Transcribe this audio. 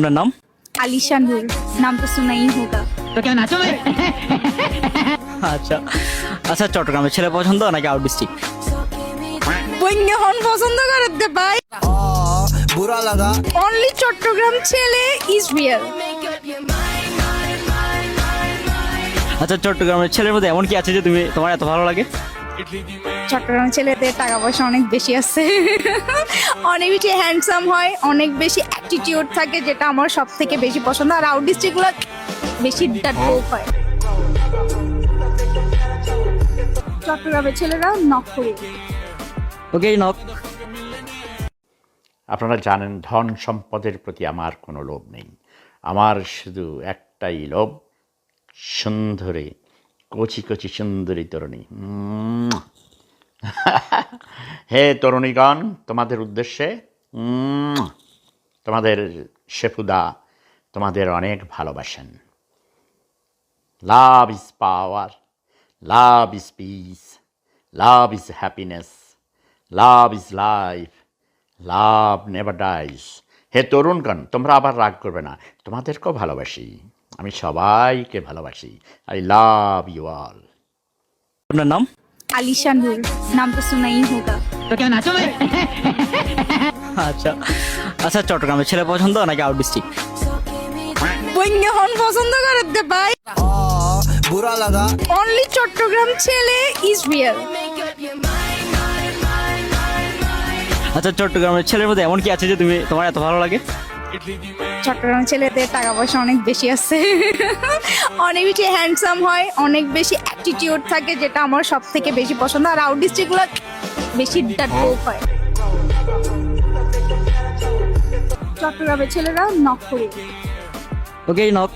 আপনার নাম? আলিশা নূর নাম তো শোনাই হোগা আচ্ছা। আচ্ছা চট্টগ্রামের ছেলে পছন্দ নাকি আউট ডিস্ট্রিক্ট বন্যা হন পছন্দ করে পাই বুড়া লাগা অনলি চট্টগ্রাম ছেলে ইজ রিয়েল আচ্ছা চট্টগ্রামের ছেলের মধ্যে এমন কি আছে যে তুমি তোমার এত ভালো লাগে? চট্টগ্রাম ছেলেদের টাকা পয়সা অনেক বেশি আছে। অনেক বেশি হ্যান্ডসাম হয় অনেক বেশি অ্যাটিটিউড থাকে যেটা আমার সব থেকে বেশি পছন্দ। আর আউট ডিস্ট্রিক্টগুলো বেশি ডাটবোক হয়। চট্টগ্রামের ছেলেরা নক করে ওকে নক আপনারা জানেন ধন সম্পদের প্রতি আমার কোনো লোভ নেই। আমার শুধু একটাই লোভ সুন্দরী কচি কচি সুন্দরী তরুণী। উম। হে তরুণীগণ, তোমাদের উদ্দেশ্যে তোমাদের শেফুদা তোমাদের অনেক ভালোবাসেন। Love is power, love is peace, love is happiness, love is life, love never dies. হে তরুণগণ, তোমরা আবার রাগ করবে না, তোমাদেরকেও ভালোবাসি, আমি সবাইকে ভালোবাসি, আই লাভ ইউ অল। আপনার নাম? আলিশা नूर নাম তো শোনাই হোগা আচ্ছা আচ্ছা চট্টগ্রামের ছেলে পছন্দ নাকি আউট ডিস্ট্রিক্ট বইঙ্গে হন পছন্দ করে দে ভাই বুড়া লাগা অনলি চট্টগ্রাম ছেলে ইজ রিয়েল আচ্ছা চট্টগ্রামের ছেলের মধ্যে এমন কি আছে যে তুমি তোমার এত ভালো লাগে? চট্টগ্রাম ছেলেদের টাকা পয়সা অনেক বেশি আছে। অনেক বেশি হ্যান্ডসাম হয় অনেক বেশি অ্যাটিটিউড থাকে যেটা আমার সব থেকে বেশি পছন্দ। আর আউট ডিস্ট্রিক্টগুলো বেশি ডাটবোক হয়। চট্টগ্রামের ছেলেরা নক করে। ওকে নক